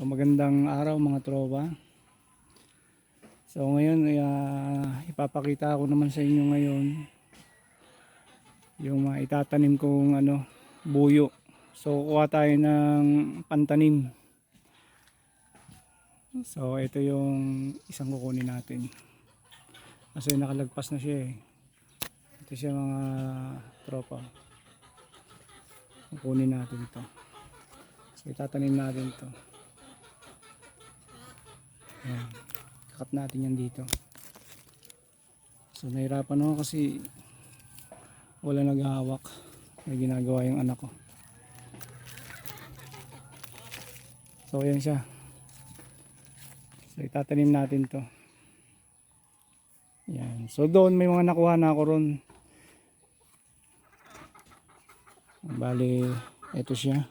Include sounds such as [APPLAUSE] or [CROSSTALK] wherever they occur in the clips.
So, magandang araw mga tropa. So ngayon uh, ipapakita ko naman sa inyo ngayon yung mga itatanim kong ano buyo. So kuha tayo ng pantanim. So ito yung isang kukunin natin. Kasi nakalagpas na siya eh. Ito siya mga tropa. Kukunin natin to. So itatanim natin to. Ayan. Kakat natin yan dito. So nahirapan ako kasi wala naghahawak. May ginagawa yung anak ko. So ayan siya. So itatanim natin to. Yan. So doon may mga nakuha na ako ron. Bali, ito siya.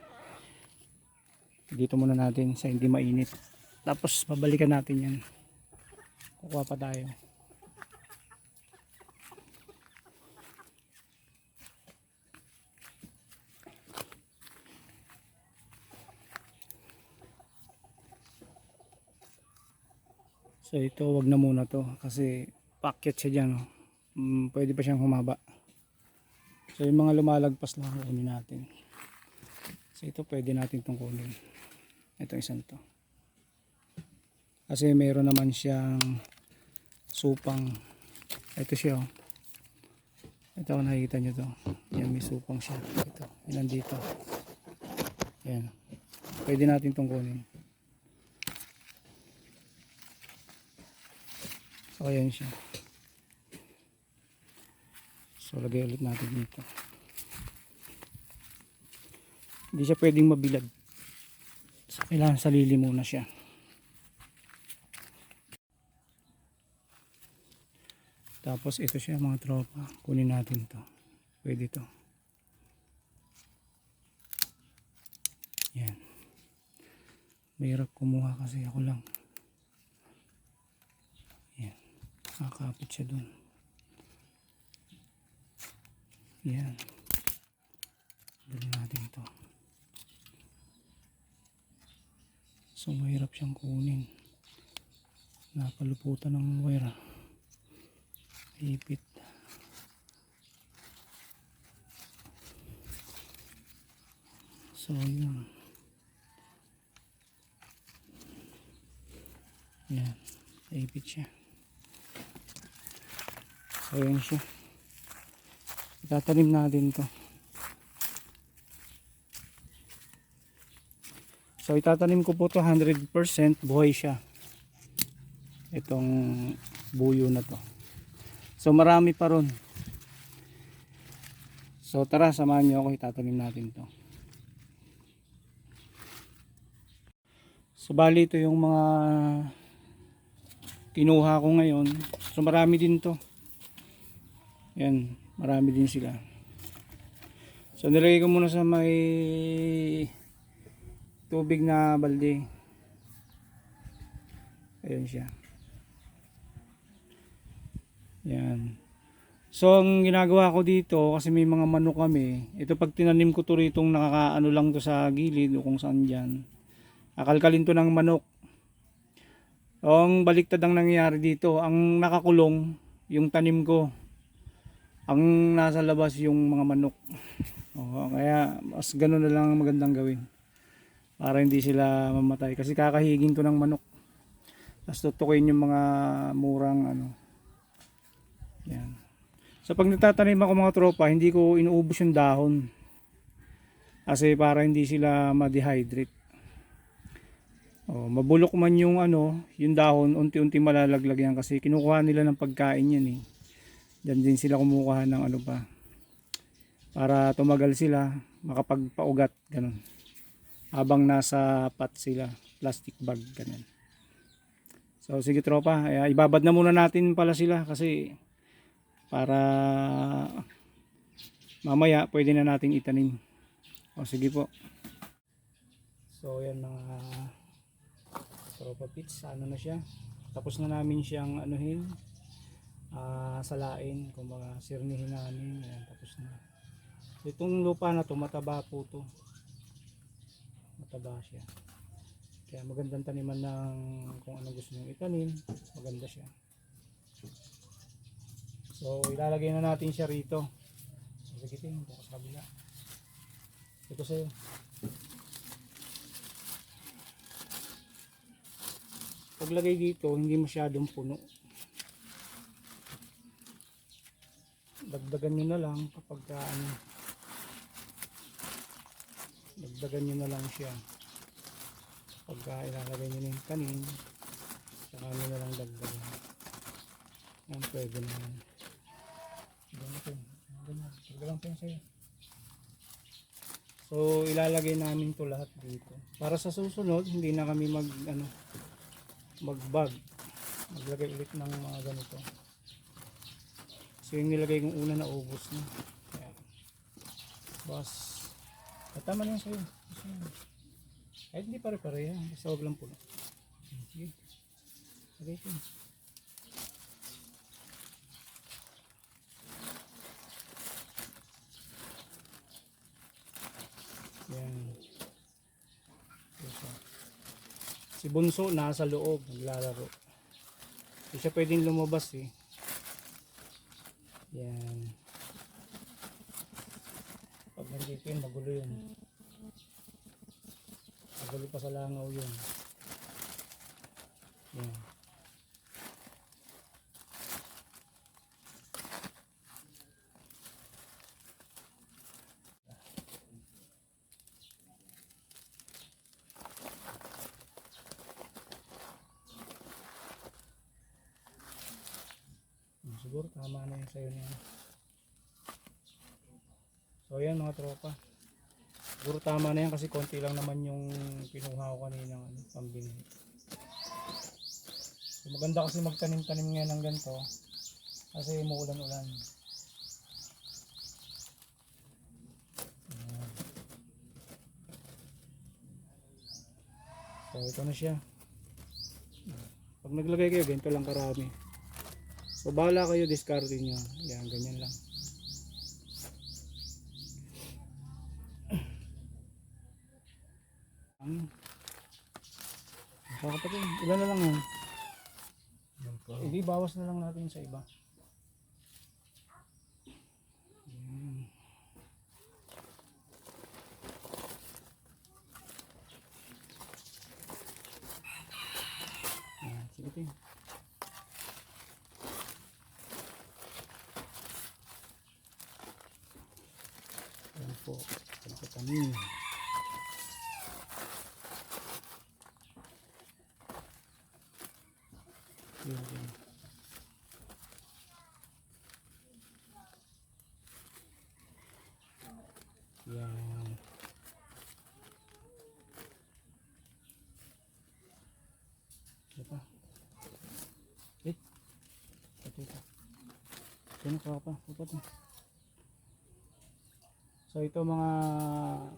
Dito muna natin sa hindi mainit. Tapos babalikan natin yan. Kukuha pa tayo. So ito wag na muna to kasi packet siya dyan. Oh. Mm, pwede pa siyang humaba. So yung mga lumalagpas lang kunin natin. So ito pwede natin itong kunin. Ito isang to. Kasi meron naman siyang supang. Ito siya oh. Ito kung nakikita nyo to. Yan may supang siya. Ito. Yan nandito. Yan. Pwede natin itong kunin. So ayan siya. So lagay ulit natin dito. Hindi siya pwedeng mabilad. So kailangan salili muna siya. Tapos ito siya mga tropa. Kunin natin to. Pwede to. Yan. Mahirap kumuha kasi ako lang. Yan. Nakakapit siya dun. Yan. Dali natin to. So mahirap siyang kunin. Napaluputan ng wire. Ipit. So yun. Yan. Ipit siya. So yun siya. Itatanim natin to. So itatanim ko po to 100% buhay siya. Itong buyo na to. So marami pa ron. So tara samahan niyo ako itatanim natin to. So bali ito yung mga kinuha ko ngayon. So marami din to. Yan, marami din sila. So nilagay ko muna sa may tubig na balde. Ayan siya. Yan. So ang ginagawa ko dito kasi may mga manok kami. Ito pag tinanim ko to ritong nakakaano lang to sa gilid o kung saan dyan. Akalkalin to ng manok. O, ang baliktad ang nangyayari dito. Ang nakakulong yung tanim ko. Ang nasa labas yung mga manok. [LAUGHS] O, kaya mas ganun na lang ang magandang gawin. Para hindi sila mamatay. Kasi kakahigin to ng manok. Tapos tutukin yung mga murang ano, yan. So pag nagtatanim ako mga tropa, hindi ko inuubos yung dahon. Kasi para hindi sila ma-dehydrate. Oh, mabulok man yung ano, yung dahon, unti-unti malalaglag yan kasi kinukuha nila ng pagkain yan eh. Diyan din sila kumukuha ng ano pa. Para tumagal sila, makapagpaugat, ganun. Habang nasa pot sila, plastic bag, ganun. So sige tropa, eh, ibabad na muna natin pala sila kasi para mamaya pwede na nating itanim. O sige po. So yan mga tropa pits ano na siya? Tapos na namin siyang anuhin ah, salain. Kumbaga sirnihin namin. Yan, tapos na. Itong lupa na to mataba po to. Mataba siya. Kaya magandang taniman ng kung ano gusto nyo itanim. Maganda siya. So ilalagay na natin siya rito. Sige ting, dito sa kabila. Ito sa'yo. Paglagay dito, hindi masyadong puno. Dagdagan nyo na lang kapag ka, ano, dagdagan nyo na lang siya. Pagka ilalagay nyo na yung tanim, saka nyo na lang dagdagan. Yan, pwede na yan. So, ilalagay namin to lahat dito. Para sa susunod, hindi na kami mag, ano, mag-bag. Maglagay ulit ng mga ganito. So, yung nilagay kong una na ubos na. Kaya, boss, ah, tama na sa'yo. Kahit hindi pare-pare yan. Basta huwag lang puno. Sige. Lagay ito. Yan. Ito. Si Bunso nasa loob, naglalaro. Hindi siya pwedeng lumabas eh. Yan. Pag nandito yun, magulo yun. Magulo pa sa langaw yun. Yan. Hmm, Siguro tama na yun sa'yo na yan. So ayan mga tropa. Siguro tama na yan kasi konti lang naman yung kinuha ko kanina ano, pambili. So, maganda kasi magtanim-tanim ngayon ng ganito kasi umuulan-ulan. Ayan. So ito na siya. Pag naglagay kayo, ganito lang karami. So bahala kayo, discard nyo. Yan, ganyan lang. Ang Kakapatid, ilan na lang yan? Hindi, bawas na lang natin sa iba. Yan. Yan, sige ting. Yan po, pagkatanim. Yan, yan. Yan. Ito pa. Eh. Ito ito. Sino ka pa? Ito pa. So ito mga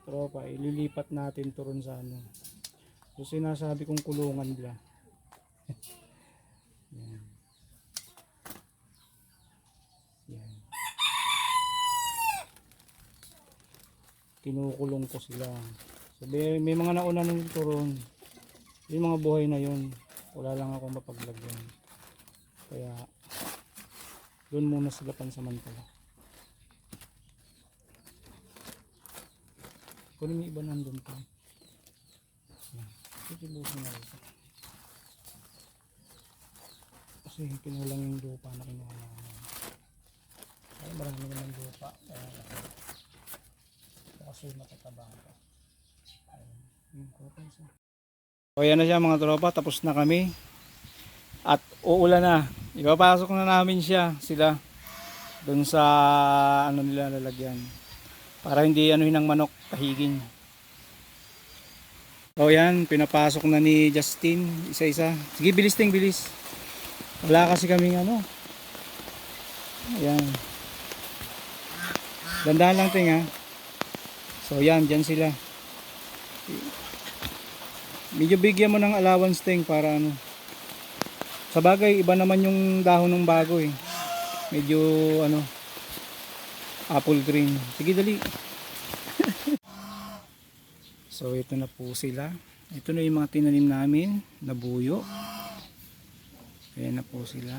tropa, ililipat natin to ron sa ano. So sinasabi kong kulungan nila. [LAUGHS] Yan. Yan. Kinukulong ko sila. So may, may mga nauna nung turon. Yung mga buhay na yun, wala lang ako mapaglagyan. Kaya doon muna sila pansamantala. Kunin yung iba nandun pa. Titibusin na ito. Kasi kinulang yung lupa na kinuha namin. Ay, marami naman lupa. Kaya kasi matataba ito. Ayun. Yung kuha isa. O yan na siya mga tropa. Tapos na kami. At uulan na. Ipapasok na namin siya. Sila. Doon sa ano nila lalagyan. Para hindi ano ng manok kahigin. O yan, pinapasok na ni Justin isa-isa. Sige, bilis ting, bilis. Wala kasi kaming ano. Ayan. Dandahan lang ting ha. So yan, dyan sila. Medyo bigyan mo ng allowance ting para ano. Sa bagay, iba naman yung dahon ng bago eh. Medyo ano, apple green. Sige, dali. [LAUGHS] so ito na po sila. Ito na yung mga tinanim namin na buyo. Ayan na po sila.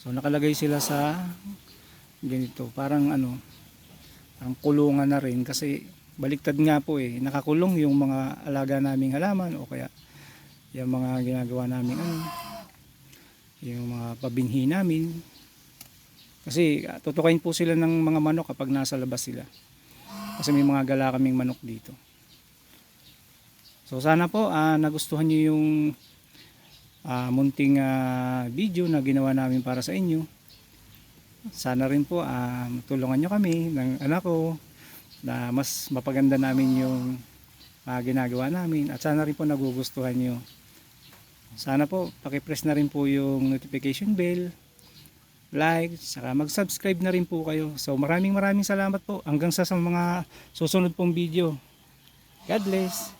So nakalagay sila sa ganito. Parang ano, parang kulungan na rin kasi baliktad nga po eh. Nakakulong yung mga alaga naming halaman o kaya yung mga ginagawa namin ano, yung mga pabinhi namin. Kasi ah, tutukain po sila ng mga manok kapag nasa labas sila. Kasi may mga gala kaming manok dito. So sana po ah, nagustuhan niyo yung ah, munting ah, video na ginawa namin para sa inyo. Sana rin po ah, tulungan nyo kami ng anak ko na mas mapaganda namin yung ah, ginagawa namin at sana rin po nagugustuhan nyo. Sana po pakipress na rin po yung notification bell, like, saka mag-subscribe na rin po kayo. So maraming maraming salamat po hanggang sa, sa mga susunod pong video. God bless.